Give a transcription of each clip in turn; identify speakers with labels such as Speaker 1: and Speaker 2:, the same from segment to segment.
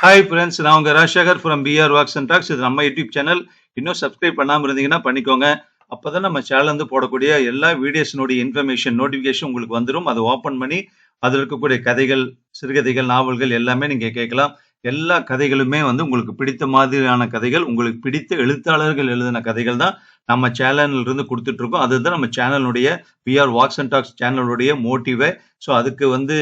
Speaker 1: Hi friends நான் உங்கள் Rajasekar from PR walks and talks இது நம்ம யூடியூப் சேனல் இன்னும் சப்ஸ்கிரைப் பண்ணாமல் இருந்தீங்கன்னா பண்ணிக்கோங்க. அப்பதான் நம்ம சேனல்லேருந்து போடக்கூடிய எல்லா வீடியோஸினுடைய இன்ஃபர்மேஷன் நோட்டிஃபிகேஷன் உங்களுக்கு வந்துடும் அதை ஓப்பன் பண்ணி அதில் இருக்கக்கூடிய கதைகள் சிறுகதைகள் நாவல்கள் எல்லாமே நீங்கள் கேட்கலாம். எல்லா கதைகளுமே வந்து உங்களுக்கு பிடித்த மாதிரியான கதைகள் உங்களுக்கு பிடித்த எழுத்தாளர்கள் எழுதின கதைகள் தான் நம்ம சேனல்ல இருந்து கொடுத்துட்டு இருக்கோம் அதுதான் நம்ம சேனலுடைய பிஆர் வாக்ஸ் அண்ட் டாக்ஸ் சேனலுடைய மோட்டிவே. ஸோ அதுக்கு வந்து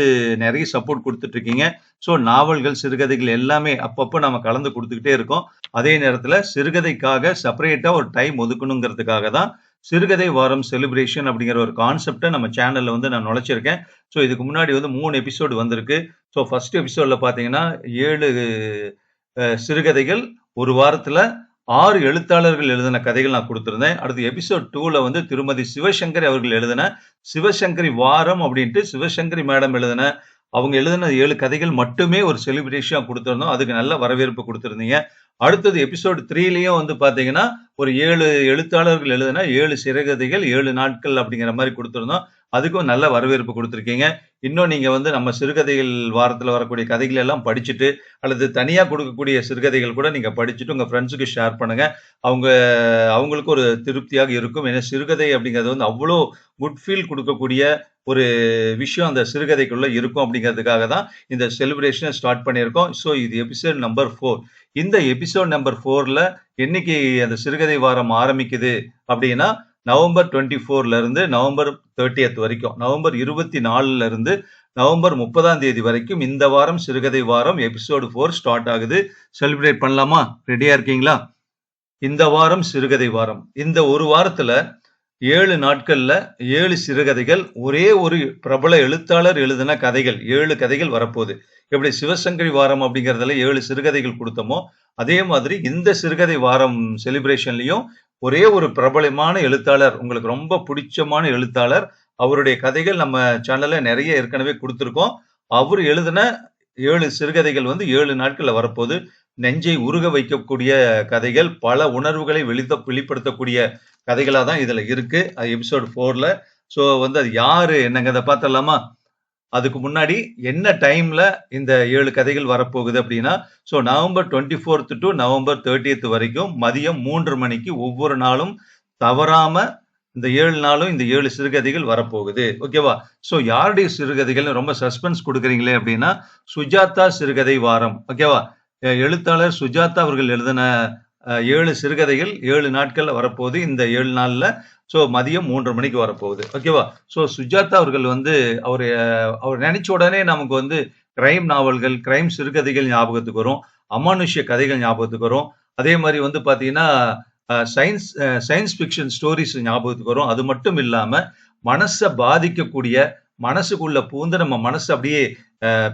Speaker 1: நிறைய சப்போர்ட் கொடுத்துட்டு இருக்கீங்க ஸோ நாவல்கள் சிறுகதைகள் எல்லாமே அப்பப்போ நம்ம கலந்து கொடுத்துக்கிட்டே இருக்கோம். அதே நேரத்தில் சிறுகதைக்காக செப்பரேட்டாக ஒரு டைம் ஒதுக்கணுங்கிறதுக்காக தான் சிறுகதை வாரம் செலிப்ரேஷன் அப்படிங்கிற ஒரு கான்செப்டை நம்ம சேனலில் வந்து நான் நுழைச்சிருக்கேன். ஸோ இதுக்கு முன்னாடி வந்து மூணு எபிசோடு வந்திருக்கு. ஸோ ஃபர்ஸ்ட் எபிசோடில் பார்த்தீங்கன்னா ஏழு சிறுகதைகள் ஒரு வாரத்தில் ஆறு எழுத்தாளர்கள் எழுதின கதைகள் நான் கொடுத்துருந்தேன். அடுத்து எபிசோட் டூவில் வந்து திருமதி சிவசங்கரி அவர்கள் எழுதின சிவசங்கரி வாரம் அப்படின்ட்டு சிவசங்கரி மேடம் எழுதின அவங்க எழுதின ஏழு கதைகள் மட்டுமே ஒரு செலிப்ரேஷனாக கொடுத்துருந்தோம். அதுக்கு நல்ல வரவேற்பு கொடுத்துருந்தீங்க. அடுத்தது எபிசோடு த்ரீலையும் வந்து பார்த்தீங்கன்னா ஒரு ஏழு எழுத்தாளர்கள் எழுதுனா ஏழு சிறுகதைகள் ஏழு நாட்கள் அப்படிங்கிற மாதிரி கொடுத்துருந்தோம். அதுக்கும் நல்ல வரவேற்பு கொடுத்துருக்கீங்க. இன்னும் நீங்கள் வந்து நம்ம சிறுகதைகள் வாரத்தில் வரக்கூடிய கதைகள் எல்லாம் படிச்சுட்டு அல்லது தனியாக கொடுக்கக்கூடிய சிறுகதைகள் கூட நீங்கள் படிச்சுட்டு உங்கள் ஃப்ரெண்ட்ஸுக்கு ஷேர் பண்ணுங்கள் அவங்க அவங்களுக்கு ஒரு திருப்தியாக இருக்கும். ஏன்னா சிறுகதை அப்படிங்கிறது வந்து அவ்வளோ குட் ஃபீல் கொடுக்கக்கூடிய ஒரு விஷயம் அந்த சிறுகதைக்குள்ளே இருக்கும் அப்படிங்கிறதுக்காக தான் இந்த செலிப்ரேஷனை ஸ்டார்ட் பண்ணியிருக்கோம். ஸோ இது எபிசோட் நம்பர் ஃபோர் இந்த எபிசோட் நம்பர் ஃபோரில் என்னைக்கு அந்த சிறுகதை வாரம் ஆரம்பிக்குது அப்படின்னா நவம்பர் டுவெண்ட்டி ஃபோர்ல இருந்து நவம்பர் தேர்ட்டியத் வரைக்கும் நவம்பர் இருபத்தி நாலுல இருந்து நவம்பர் முப்பதாம் தேதி வரைக்கும் இந்த வாரம் சிறுகதை வாரம் எபிசோடு ஃபோர் ஸ்டார்ட் ஆகுது. செலிப்ரேட் பண்ணலாமா? ரெடியா இருக்கீங்களா? இந்த வாரம் சிறுகதை வாரம். இந்த ஒரு வாரத்துல ஏழு நாட்கள்ல ஏழு சிறுகதைகள் ஒரே ஒரு பிரபல எழுத்தாளர் எழுதின கதைகள் ஏழு கதைகள் வரப்போகுது. எப்படி சிவசங்கரி வாரம் அப்படிங்கறதுல ஏழு சிறுகதைகள் கொடுத்தோமோ அதே மாதிரி இந்த சிறுகதை வாரம் செலிப்ரேஷன்லையும் ஒரே ஒரு பிரபலமான எழுத்தாளர் உங்களுக்கு ரொம்ப பிடிச்சமான எழுத்தாளர் அவருடைய கதைகள் நம்ம சேனல்ல நிறைய ஏற்கனவே கொடுத்துருக்கோம். அவர் எழுதின ஏழு சிறுகதைகள் வந்து ஏழு நாட்களில் வரப்போகுது. நெஞ்சை உருக வைக்கக்கூடிய கதைகள் பல உணர்வுகளை வெளித்த வெளிப்படுத்தக்கூடிய கதைகளாக தான் இதுல இருக்கு. அது எபிசோட் ஃபோரில் ஸோ வந்து அது யாரு என்னங்க அதை பார்த்தலாமா அதுக்கு முன்னாடி என்ன டைம்ல இந்த ஏழு கதைகள் வரப்போகுது அப்படின்னா so November twenty fourth to November thirtieth வரைக்கும் மதியம் மூன்று மணிக்கு ஒவ்வொரு நாளும் தவறாம இந்த ஏழு நாளும் இந்த ஏழு சிறுகதைகள் வரப்போகுது. ஓகேவா ஸோ யாருடைய சிறுகதைகள் ரொம்ப சஸ்பென்ஸ் கொடுக்குறீங்களே அப்படின்னா சுஜாதா சிறுகதை வாரம். ஓகேவா எழுத்தாளர் சுஜாதா அவர்கள் எழுதின ஏழு சிறுகதைகள் ஏழு நாட்களில் வரப்போகுது. இந்த ஏழு நாளில் ஸோ மதியம் மூன்று மணிக்கு வரப்போகுது. ஓகேவா ஸோ சுஜாதா அவர்கள் வந்து அவர் அவர் நினைச்ச உடனே நமக்கு வந்து கிரைம் நாவல்கள் கிரைம் சிறுகதைகள் ஞாபகத்துக்கு வரும். அமானுஷ்ய கதைகள் ஞாபகத்துக்கு வரும். அதே மாதிரி வந்து பார்த்தீங்கன்னா சயின்ஸ் சயின்ஸ் ஃபிக்ஷன் ஸ்டோரிஸ் ஞாபகத்துக்கு வரும். அது மட்டும் இல்லாம மனசை பாதிக்கக்கூடிய மனசுக்குள்ள பூந்து நம்ம மனசு அப்படியே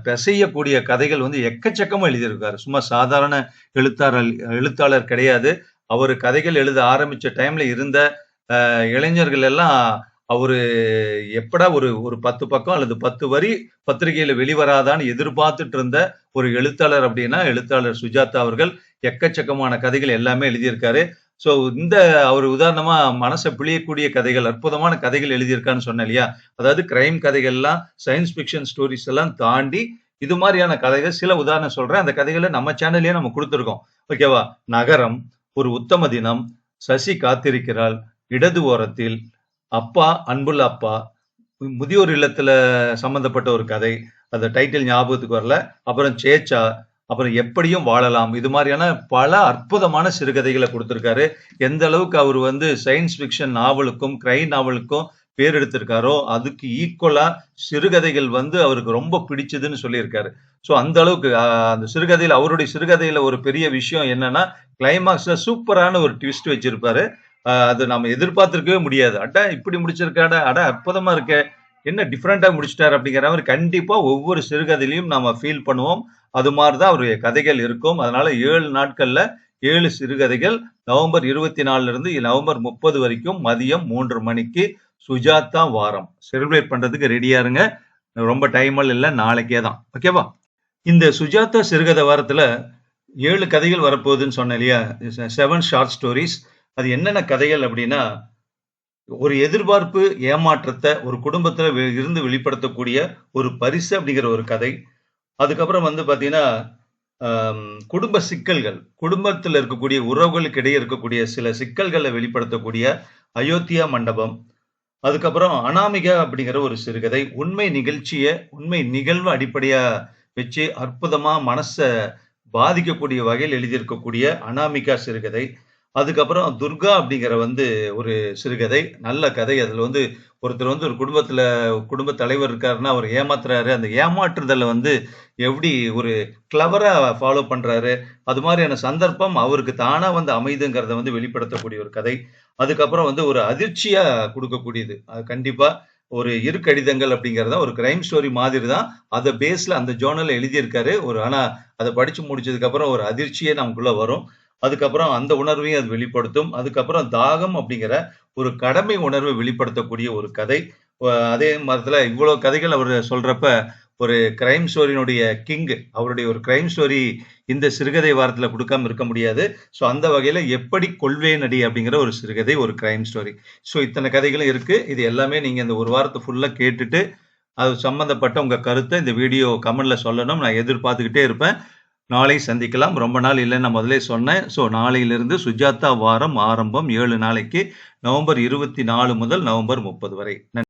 Speaker 1: பிசையக்கூடிய கதைகள் வந்து எக்கச்சக்கமா எழுதியிருக்காரு. சும்மா சாதாரண எழுத்தாளர் எழுத்தாளர் கிடையாது. அவர் கதைகள் எழுத ஆரம்பிச்ச டைம்ல இருந்த இளைஞர்கள் எல்லாம் அவரு எப்படா ஒரு ஒரு பத்து பக்கம் அல்லது பத்து வரி பத்திரிகையில வெளிவராதான்னு எதிர்பார்த்துட்டு இருந்த ஒரு எழுத்தாளர் அப்படின்னா எழுத்தாளர் சுஜாதா அவர்கள் எக்கச்சக்கமான கதைகள் எல்லாமே எழுதியிருக்காரு. ஸோ இந்த அவர் உதாரணமா மனசை பிழியக்கூடிய கதைகள் அற்புதமான கதைகள் எழுதியிருக்கான்னு சொன்னேன் இல்லையா? அதாவது கிரைம் கதைகள்லாம் சயின்ஸ் ஃபிக்ஷன் ஸ்டோரிஸ் எல்லாம் தாண்டி இது மாதிரியான கதைகள் சில உதாரணம் சொல்றேன். அந்த கதைகளை நம்ம சேனல்லயே நம்ம கொடுத்துருக்கோம். ஓகேவா நகரம் ஒரு உத்தம தினம் சசி காத்திருக்கிறாள் இடது ஓரத்தில் அப்பா அன்புள்ள அப்பா முதியோர் இல்லத்துல சம்பந்தப்பட்ட ஒரு கதை. அந்த டைட்டில் ஞாபகத்துக்கு வரல. அப்புறம் சேச்சா அப்புறம் எப்படியும் வாழலாம். இது மாதிரியான பல அற்புதமான சிறுகதைகளை கொடுத்துருக்காரு. எந்த அளவுக்கு அவர் வந்து சயின்ஸ் ஃபிக்ஷன் நாவலுக்கும் கிரைம் நாவலுக்கும் பேர் எடுத்திருக்காரோ அதுக்கு ஈக்குவலா சிறுகதைகள் வந்து அவருக்கு ரொம்ப பிடிச்சதுன்னு சொல்லியிருக்காரு. ஸோ அந்த அளவுக்கு அந்த சிறுகதையில் அவருடைய சிறுகதையில ஒரு பெரிய விஷயம் என்னன்னா கிளைமாக்ஸ்ல சூப்பரான ஒரு ட்விஸ்ட் வச்சிருப்பாரு. அது நம்ம எதிர்பார்த்திருக்கவே முடியாது. அட இப்படி முடிச்சிருக்காட அட அற்புதமா இருக்க. என்ன டிஃப்ரெண்டா முடிச்சிட்டாரு அப்படிங்கிற மாதிரி கண்டிப்பா ஒவ்வொரு சிறுகதையிலையும் நாம ஃபீல் பண்ணுவோம். அது மாதிரி தான் அவருடைய கதைகள் இருக்கும். அதனால ஏழு நாட்கள்ல ஏழு சிறுகதைகள் நவம்பர் இருபத்தி நாலுல இருந்து நவம்பர் முப்பது வரைக்கும் மதியம் மூன்று மணிக்கு சுஜாதா வாரம். செலிப்ரேட் பண்றதுக்கு ரெடியா இருங்க. ரொம்ப டைமல் இல்லை நாளைக்கே தான். ஓகேவா இந்த சுஜாதா சிறுகதை வாரத்துல ஏழு கதைகள் வரப்போகுதுன்னு சொன்னேன் இல்லையா? செவன் ஷார்ட் ஸ்டோரிஸ் அது என்னென்ன கதைகள் அப்படின்னா ஒரு எதிர்பார்ப்பு ஏமாற்றத்தை ஒரு குடும்பத்துல இருந்து வெளிப்படுத்தக்கூடிய ஒரு பரிசு அப்படிங்கிற ஒரு கதை. அதுக்கப்புறம் வந்து பார்த்தீங்கன்னா குடும்ப சிக்கல்கள் குடும்பத்தில் இருக்கக்கூடிய உறவுகளுக்கு இடையே இருக்கக்கூடிய சில சிக்கல்களை வெளிப்படுத்தக்கூடிய அயோத்தியா மண்டபம் அதுக்கப்புறம் அனாமிகா அப்படிங்கிற ஒரு சிறுகதை உண்மை நிகழ்ச்சியை உண்மை நிகழ்வு அடிப்படையாக வச்சு அற்புதமாக மனசை பாதிக்கக்கூடிய வகையில் எழுதியிருக்கக்கூடிய அனாமிகா சிறுகதை அதுக்கப்புறம் துர்கா அப்படிங்கிற வந்து ஒரு சிறுகதை நல்ல கதை. அதில் வந்து ஒருத்தர் வந்து ஒரு குடும்பத்தில் குடும்ப தலைவர் இருக்காருன்னா அவர் ஏமாத்துறாரு. அந்த ஏமாற்றுதலை வந்து எப்படி ஒரு கிளவராக ஃபாலோ பண்ணுறாரு அது மாதிரியான சந்தர்ப்பம் அவருக்கு தானாக வந்து அமைதுங்கிறத வந்து வெளிப்படுத்தக்கூடிய ஒரு கதை. அதுக்கப்புறம் வந்து ஒரு அதிர்ச்சியாக கொடுக்கக்கூடியது. அது கண்டிப்பாக ஒரு இரு கடிதங்கள் ஒரு கிரைம் ஸ்டோரி மாதிரி தான் அதை பேஸில் அந்த ஜோனலில் எழுதியிருக்காரு. ஒரு ஆனால் அதை படித்து முடிச்சதுக்கப்புறம் ஒரு அதிர்ச்சியே நமக்குள்ளே வரும். அதுக்கப்புறம் அந்த உணர்வையும் அது வெளிப்படுத்தும். அதுக்கப்புறம் தாகம் அப்படிங்கிற ஒரு கடமை உணர்வை வெளிப்படுத்தக்கூடிய ஒரு கதை. அதே மரத்துல இவ்வளவு கதைகள் அவர் சொல்றப்ப ஒரு கிரைம் ஸ்டோரியினுடைய கிங் அவருடைய ஒரு கிரைம் ஸ்டோரி இந்த சிறுகதை வாரத்தில் கொடுக்காம இருக்க முடியாது. ஸோ அந்த வகையில் எப்படி கொள்வேன் அடி அப்படிங்கிற ஒரு சிறுகதை ஒரு கிரைம் ஸ்டோரி ஸோ இத்தனை கதைகளும் இருக்கு. இது எல்லாமே நீங்க இந்த ஒரு வாரத்தை ஃபுல்லாக கேட்டுட்டு அது சம்பந்தப்பட்ட உங்க கருத்தை இந்த வீடியோ கமெண்ட்ல சொல்லணும். நான் எதிர்பார்த்துக்கிட்டே இருப்பேன். நாளை சந்திக்கலாம். ரொம்ப நாள் இல்லைன்னு நான் முதலே சொன்னேன். ஸோ நாளையிலிருந்து சுஜாதா வாரம் ஆரம்பம். ஏழு நாளைக்கு நவம்பர் இருபத்தி நாலு முதல் நவம்பர் முப்பது வரை. நன்றி.